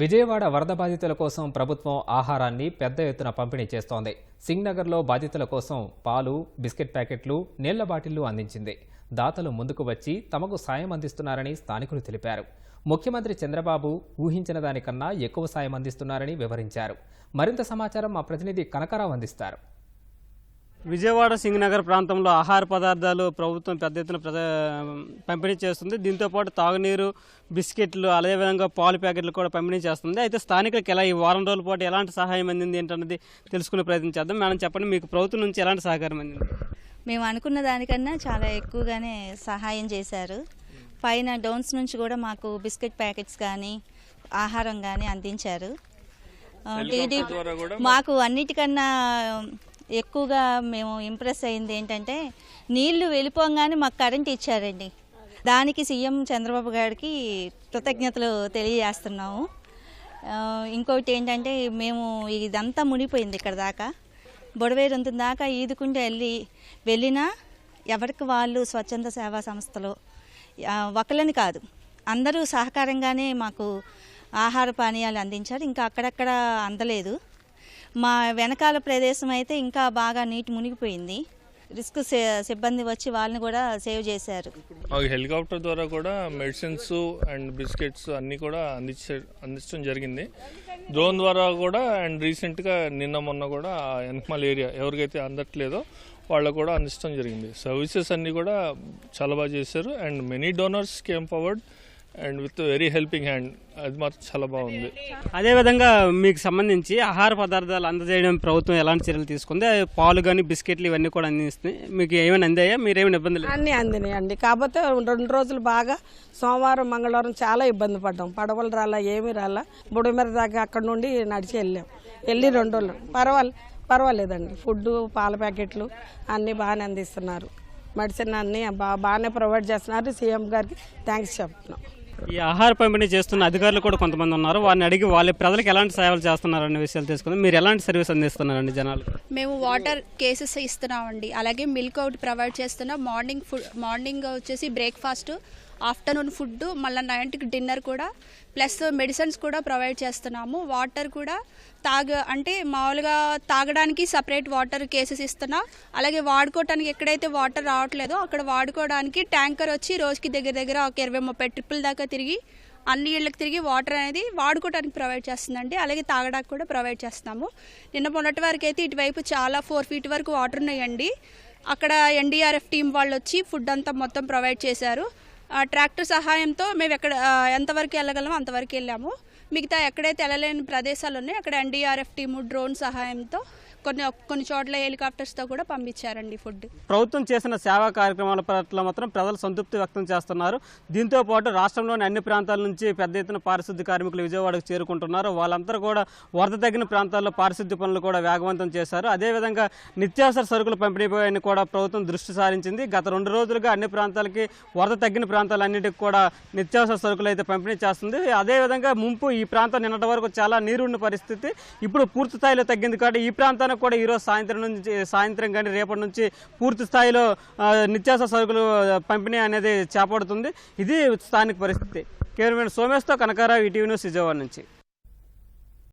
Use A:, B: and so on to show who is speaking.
A: విజయవాడ వరద బాధితుల కోసం ప్రభుత్వం ఆహారాన్ని పెద్ద ఎత్తున పంపిణీ చేస్తోంది. సింగ్నగర్లో బాధితుల కోసం పాలు బిస్కెట్ ప్యాకెట్లు నీళ్ళ బాటిళ్ళు అందించింది. దాతలు ముందుకు వచ్చి తమకు సాయం అందిస్తున్నారని స్థానికులు తెలిపారు. ముఖ్యమంత్రి చంద్రబాబు ఊహించిన దానికన్నా ఎక్కువ సాయం అందిస్తున్నారని వివరించారు. మరింత సమాచారం మా ప్రతినిధి కనకరావు అందిస్తారు.
B: విజయవాడ సింగనగర్ ప్రాంతంలో ఆహార పదార్థాలు ప్రభుత్వం పెద్ద ఎత్తున ప్రజా పంపిణీ చేస్తుంది. దీంతోపాటు తాగునీరు బిస్కెట్లు అదేవిధంగా పాలు ప్యాకెట్లు కూడా పంపిణీ చేస్తుంది. అయితే స్థానికులకు ఎలా ఈ వారం రోజుల పాటు ఎలాంటి సహాయం అందింది ఏంటన్నది తెలుసుకునే ప్రయత్నం చేద్దాం. మేడం చెప్పండి మీకు ప్రభుత్వం నుంచి ఎలాంటి సహకారం అందింది?
C: మేము అనుకున్న దానికన్నా చాలా ఎక్కువగానే సహాయం చేశారు. పైన డౌన్స్ నుంచి కూడా మాకు బిస్కెట్ ప్యాకెట్స్ కానీ ఆహారం కానీ అందించారు. మాకు అన్నిటికన్నా ఎక్కువగా మేము ఇంప్రెస్ అయింది ఏంటంటే నీళ్ళు వెళ్ళిపోగానే మాకు కరెంట్ ఇచ్చారండి. దానికి సీఎం చంద్రబాబు గారికి కృతజ్ఞతలు తెలియజేస్తున్నాము. ఇంకొకటి ఏంటంటే మేము ఇదంతా మునిగిపోయింది ఇక్కడ దాకా. బొడవేరంత దాకా ఈదుకుంటూ వెళ్ళి వెళ్ళినా ఎవరికి వాళ్ళు స్వచ్ఛంద సేవా సంస్థలు ఒకళ్ళని కాదు. అందరూ సహకారంగానే మాకు ఆహార పానీయాలు అందించారు. ఇంకా అక్కడక్కడ అందలేదు. మా వెనకాల ప్రదేశం అయితే ఇంకా బాగా నీటి మునిగిపోయింది. రిస్క్ సిబ్బంది వచ్చి వాళ్ళని కూడా సేవ్ చేశారు.
D: హెలికాప్టర్ ద్వారా కూడా మెడిసిన్స్ అండ్ బిస్కెట్స్ అన్నీ కూడా అందించే అందించడం జరిగింది. డ్రోన్ ద్వారా కూడా అండ్ రీసెంట్గా నిన్న మొన్న కూడా ఆ ఎన్కమాల్ ఏరియా ఎవరికైతే అందట్లేదో వాళ్ళకు కూడా అందించడం జరిగింది. సర్వీసెస్ అన్నీ కూడా చాలా బాగా చేశారు. And many donors came forward and with very helping hand. అది మాత్రం చాలా బాగుంది.
B: అదేవిధంగా మీకు సంబంధించి ఆహార పదార్థాలు అందజేయడం ప్రభుత్వం ఎలాంటి చర్యలు తీసుకుంది? పాలు కానీ బిస్కెట్లు ఇవన్నీ కూడా అందిస్తుంది. మీకు ఏమైనా అందాయా? మీరేమైనా ఇబ్బంది లేదు
E: అన్నీ అందినాయండి. కాకపోతే రెండు రోజులు బాగా సోమవారం మంగళవారం చాలా ఇబ్బంది పడ్డాం. పడవలు రాలా ఏమీ రాలా. బుడమెర దాకా అక్కడ నుండి నడిచి వెళ్ళాం. వెళ్ళి రెండు రోజులు. పర్వాలే పర్వాలేదండి. ఫుడ్ పాల ప్యాకెట్లు అన్నీ బాగానే అందిస్తున్నారు. మెడిసిన్ అన్నీ బా బాగానే ప్రొవైడ్ చేస్తున్నారు. సీఎం గారికి థ్యాంక్స్ చెప్తున్నాం.
B: ఈ ఆహార పంపిణీ చేస్తున్న అధికారులు కూడా కొంతమంది ఉన్నారు. వారిని అడిగి వాళ్ళ ప్రజలకు ఎలాంటి సేవలు చేస్తున్నారు అనే విషయాలు తెలుసుకుందాం. మీరు ఎలాంటి సర్వీస్ అందిస్తున్నారండి జనాలు?
F: మేము వాటర్ కేసెస్ ఇస్తున్నామండి. అలాగే మిల్క్ ఒకటి ప్రొవైడ్ చేస్తున్నాం మార్నింగ్ ఫుడ్ మార్నింగ్ వచ్చేసి బ్రేక్ఫాస్ట్ ఆఫ్టర్నూన్ ఫుడ్ మళ్ళీ నైట్కి డిన్నర్ కూడా ప్లస్ మెడిసిన్స్ కూడా ప్రొవైడ్ చేస్తున్నాము. వాటర్ కూడా తాగ అంటే మామూలుగా తాగడానికి సపరేట్ వాటర్ కేసెస్ ఇస్తున్నా. అలాగే వాడుకోవటానికి ఎక్కడైతే వాటర్ రావట్లేదో అక్కడ వాడుకోవడానికి ట్యాంకర్ వచ్చి రోజుకి దగ్గర దగ్గర ఒక ఇరవై ముప్పై ట్రిప్పుల దాకా తిరిగి అన్ని ఇళ్ళకి తిరిగి వాటర్ అనేది వాడుకోవడానికి ప్రొవైడ్ చేస్తుందండి. అలాగే తాగడానికి కూడా ప్రొవైడ్ చేస్తున్నాము. నిన్న మొన్నటి వరకు అయితే ఇటువైపు చాలా ఫోర్ ఫీట్ వరకు వాటర్ ఉన్నాయండి. అక్కడ ఎన్డీఆర్ఎఫ్ టీం వాళ్ళు వచ్చి ఫుడ్ అంతా మొత్తం ప్రొవైడ్ చేశారు. ట్రాక్టర్ సహాయంతో మేము ఎక్కడ ఎంతవరకు వెళ్ళగలమో అంతవరకు వెళ్ళాము. మిగతా ఎక్కడైతే వెళ్ళలేని ప్రదేశాలు ఉన్నాయో అక్కడ ఎన్డీఆర్ఎఫ్ టీము డ్రోన్ సహాయంతో కొన్ని కొన్ని చోట్ల హెలికాప్టర్స్తో కూడా పంపించారండి ఫుడ్.
B: ప్రభుత్వం చేసిన సేవా కార్యక్రమాల పట్ల మాత్రం ప్రజలు సంతృప్తి వ్యక్తం చేస్తున్నారు. దీంతో పాటు రాష్ట్రంలోని అన్ని ప్రాంతాల నుంచి పెద్ద ఎత్తున పారిశుద్ధ్య కార్మికులు విజయవాడకు చేరుకుంటున్నారు. వాళ్ళందరూ కూడా వరద తగ్గిన ప్రాంతాల్లో పారిశుద్ధ్య పనులు కూడా వేగవంతం చేశారు. అదేవిధంగా నిత్యావసర సరుకులు పంపిణీపైన కూడా ప్రభుత్వం దృష్టి సారించింది. గత రెండు రోజులుగా అన్ని ప్రాంతాలకి వరద తగ్గిన ప్రాంతాలన్నిటికీ కూడా నిత్యావసర సరుకులు అయితే పంపిణీ చేస్తుంది. అదేవిధంగా ముంపు ఈ ప్రాంతం నిన్నటి వరకు చాలా నీరున్న పరిస్థితి. ఇప్పుడు పూర్తి స్థాయిలో తగ్గింది కాబట్టి ఈ ప్రాంతానికి కూడా ఈరోజు సాయంత్రం నుంచి సాయంత్రం కానీ రేపటి నుంచి పూర్తి స్థాయిలో నిత్యావసర సరుకులు పంపిణీ అనేది చేపడుతుంది. ఇది స్థానిక పరిస్థితి. కేవలం సోమేశ్తో కనకారావు ఈటీవీ న్యూస్ విజయవాడ నుంచి.